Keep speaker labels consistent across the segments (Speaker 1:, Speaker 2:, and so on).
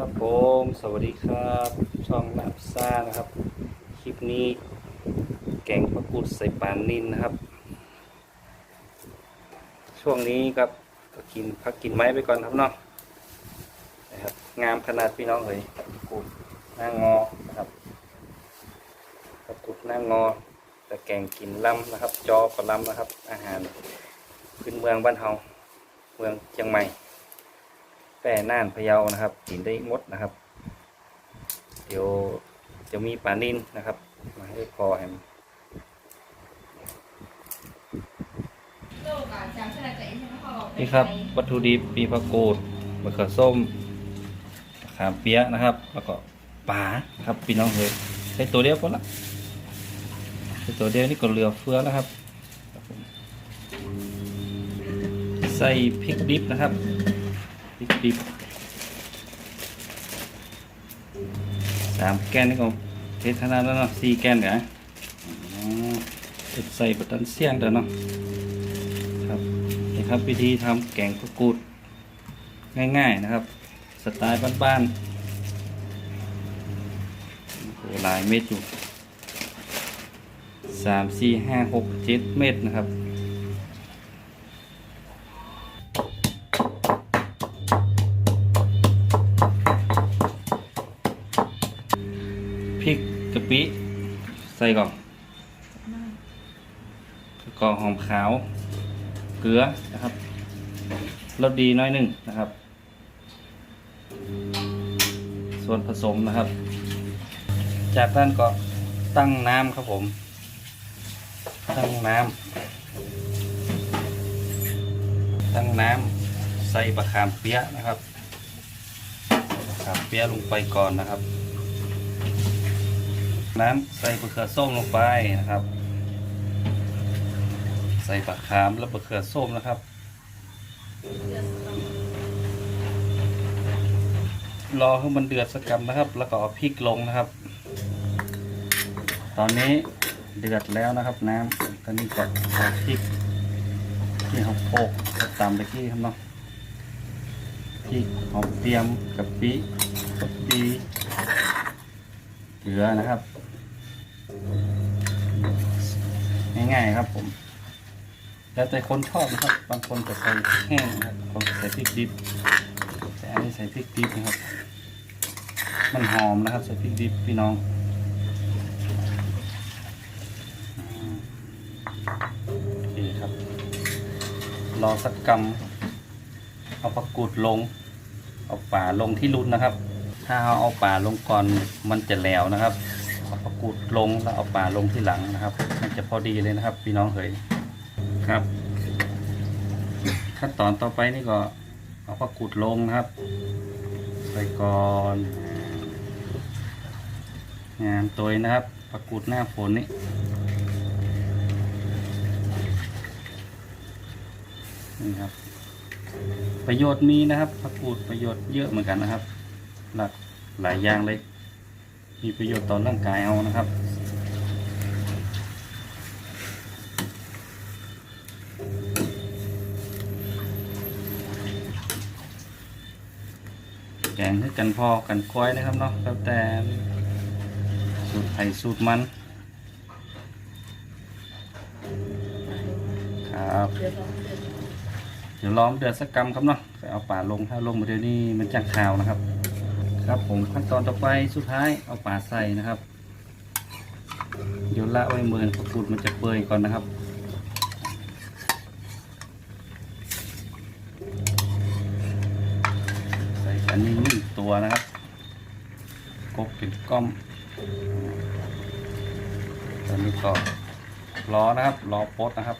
Speaker 1: ครับผมสวัสดีครับ ช่องลับซ่านะครับ คลิปนี้แกงปลากุดใส่ปลานินนะครับ ช่วงนี้ครับก็กินพักกินไม้ไปก่อนครับเนาะนะครับ งามขนาดพี่น้องเลยปลากุดหน้างอนะครับปลากุดหน้างอแต่แกงกินลำนะครับ จอกับลำนะครับ อาหารพื้นเมืองบ้านเฮาเมืองเชียงใหม่ แปรน่านพะเยานะครับกินได้หมดนะครับ เดี๋ยวจะมีปลานินนะครับ มาให้พอแฮมนี่ครับ วัตถุดิบมีผักกูดมะเขือส้มมะขามเปี๊ยะนะครับ แล้วก็ปลาครับพี่น้องเฮ้ยใช้ตัวเดียวก็ละใช้ตัวเดียวนี่ก็เหลือเฟือแล้วครับ ใส่พริกดิบนะครับ ดิบสามแกนนี่ก็เทศนาแล้วเนาะสี่แกนเหรออ๋อใส่บัตันเสี่ยงเด้อเนาะครับนี่ครับวิธีทำแกงผักกูดง่ายๆนะครับ สไตล์บ้านๆโอ้หลายเม็ดอยู่สามสี่ห้าหกเจ็ดเม็ดนะครับ พริกกะปิ ใส่ก่อนก็หอมขาว เกลือนะครับรสดีน้อยหนึ่งนะครับ ส่วนผสมนะครับ จากนั้นก็ตั้งน้ำครับผม ตั้งน้ำตั้งน้ำใส่บะขามเปี๊ยะนะครับบะขามเปี๊ยะลงไปก่อนนะครับ น้ำใส่มะเขือส้มลงไปนะครับ ใส่ปลาขามแล้วมะเขือส้มนะครับ รอให้มันเดือดสักกำนะครับ แล้วก็เอาพริกลงนะครับ ตอนนี้เดือดแล้วนะครับ น้ำตอนนี้ก็เอาพริกที่เขาโปกตามตะกี้ครับเนาะพริกหอมเตรียมกะปิกะปิ เกลือนะครับ ง่ายๆครับผม แล้วแต่คนชอบนะครับ บางคนจะใส่แห้งนะครับบางคนใส่พริกดิบแต่อันนี้ใส่พริกดิบนะครับ มันหอมนะครับ ใส่พริกดิบพี่น้องอืมโอเคครับ รอสักกำเอาผักกูดลง เอาป่าลงที่รุ่นนะครับ ถ้าเอาเอาป่าลงก่อนมันจะแหลวนะครับเอาผักกูดลงแล้วเอาป่าลงที่หลังนะครับ มันจะพอดีเลยนะครับ พี่น้องเขยครับ ขั้นตอนต่อไปนี่ก็เอาผักกูดลงนะครับใส่ก่อนงามตัวนะครับผักกูดหน้าฝนนี่นี่ครับ ประโยชน์มีนะครับผักกูดประโยชน์เยอะเหมือนกันนะครับ หลักหลายอย่างเลย มีประโยชน์ต่อร่างกายเอานะครับแกงให้กันพอกันก้อยนะครับเนาะแล้วแต่สูตรไผ่สูตรมัน ครับ เดี๋ยวล้อมเดือดสักกรรมครับเนาะเอาป่าลงถ้าลงมาเดี๋ยวนี้มันจะขาวนะครับ ครับผมขั้นตอนต่อไปสุดท้ายเอาป่าใส่นะครับ เดี๋ยวละไว้มือนกูดมันจะเปื่อยก่อนนะครับใส่อันนี้หนึ่งตัวนะครับกบเป็นก้อมตอนนี้ก็รอนะครับรอโพสนะครับ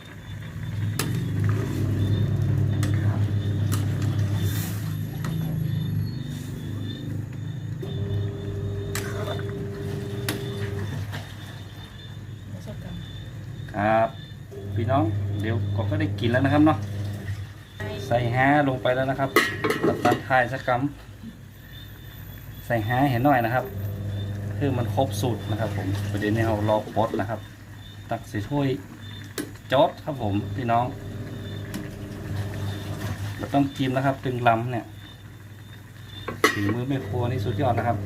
Speaker 1: ครับพี่น้องเดี๋ยวก็ก็ได้กินแล้วนะครับเนาะใส่แฮลงไปแล้วนะครับตัดตัดทายสักกำใส่แฮเห็นหน่อยนะครับ คือมันครบสูตรนะครับ ผมประเด็นนี้เรารอปดนะครับ ตักใส่ถ้วยจอดครับผมพี่น้องเราต้องกินนะครับตึงลำเนี่ยฝีมือแม่ครัวนี่สุดยอดนะครับ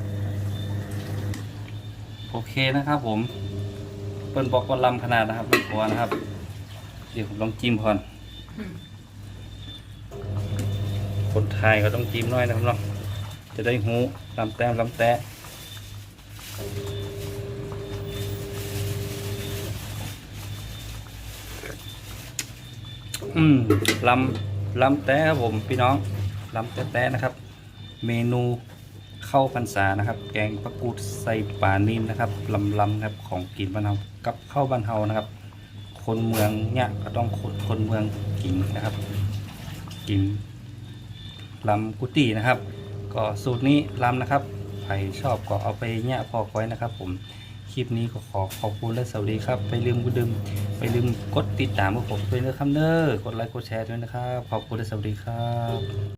Speaker 1: โอเคนะครับผม เปิ้นบอกว่าลำขนาดนะครับแม่ครัวนะครับ เดี๋ยวผมลองจิ้มก่อนคนไทยก็ต้องจิ้มน้อยนะครับเนาะจะได้หูลำแต้มลำแตะอืมลำลำแตะครับผมพี่น้องลำแตะแตะนะครับ เมนู เข้าพรรษานะครับ แกงปลากูดใส่ปลานิ่มนะครับลำลำครับของกินบ้านเฮากับข้าวบ้านเฮานะครับ คนเมืองเนี่ยก็ต้องคนคนเมืองกินนะครับ กินลำกุฏินะครับ ก็สูตรนี้ลำนะครับใครชอบก็เอาไปเนี่ยพอก้อยนะครับ ผมคลิปนี้ก็ขอขอบคุณและสวัสดีครับ ไปลืมกูดึมไปลืมกดติดตามพวกผมด้วยนะครับเนอะกดไลค์กดแชร์ด้วยนะครับ ขอบคุณและสวัสดีครับ